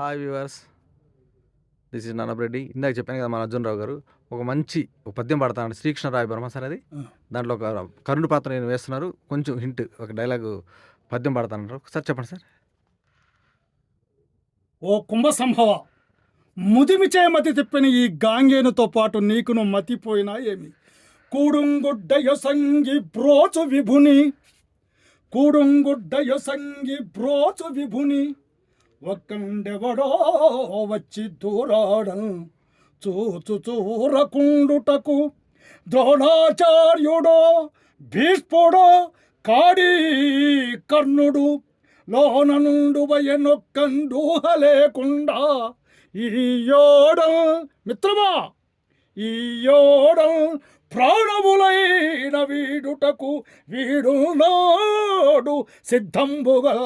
Hi viewers. This is నన్నబ్రెడ్డి ఇందాక చెప్పాను కదా మన అర్జున్ రావు గారు ఒక మంచి ఒక పద్యం పడతాను శ్రీకృష్ణ రాయ బర్మ సార్ అది. దాంట్లో ఒక కరుణ పాత్ర నేను వేస్తున్నారు కొంచెం హింట్ ఒక డైలాగ్ పద్యం పడతాను సార్ చెప్పండి సార్. ఓ కుంభ సంభవ ముదిమిచే మతి తిప్పిన ఈ గాంగేనుతో పాటు నీకును మతిపోయినా ఏమి? కూడుంగుడ్డయ సంగి బ్రోచు విభుని కూడుంగుడ్డయ సంగి బ్రోచు విభుని ఒక్కండెవడో వచ్చి దూరాడం చూచు చూరకుండుటకు ద్రోణాచార్యుడో భీష్ముడో కాడి కర్ణుడు. లోన నుండు వయనొక్కండూహ లేకుండా ఈ యోడం మిత్రమా? ఈ యోడం ప్రాణములైన వీడుటకు వీడు నాడు సిద్ధంబుగా.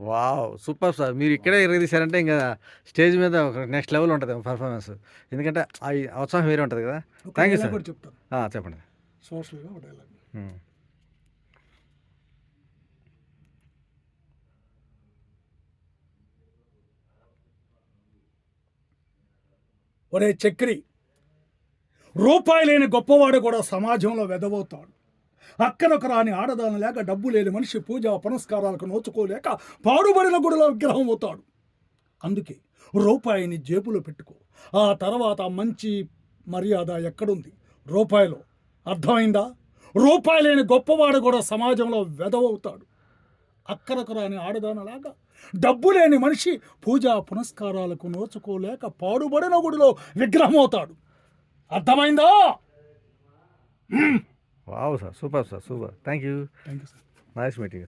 Wow super sir. మీరు ఇక్కడే ఎరగదీశారంటే ఇంకా స్టేజ్ మీద ఒక నెక్స్ట్ లెవెల్ ఉంటుంది పర్ఫార్మెన్స్. ఎందుకంటే ఆ ఉత్సాహం వేరే ఉంటుంది కదా. థ్యాంక్ యూ సార్ చెప్తాను. చెప్పండి. సోషల్గా ఒక డైలాగ్ ఉమ్. ఒరే చక్రి రూపాయి లేని గొప్పవాడు కూడా సమాజంలో వెదవవుతాడు. అక్కనొక రాని ఆడదాని లేక డబ్బు లేని మనిషి పూజ పునస్కారాలకు నోచుకోలేక పాడుబడిన గుడిలో విగ్రహం అవుతాడు. అందుకే రూపాయిని జేబులో పెట్టుకో. ఆ తర్వాత మంచి మర్యాద ఎక్కడుంది? రూపాయిలో. అర్థమైందా? రూపాయి లేని గొప్పవాడు కూడా సమాజంలో వెదవవుతాడు. అక్కరకు రాని ఆడదానలాగా డబ్బు లేని మనిషి పూజా పునస్కారాలకు నోచుకోలేక పాడుబడిన గుడిలో విగ్రహం అవుతాడు. అర్థమైందా? Wow sir super sir super. Thank you thank you sir nice meeting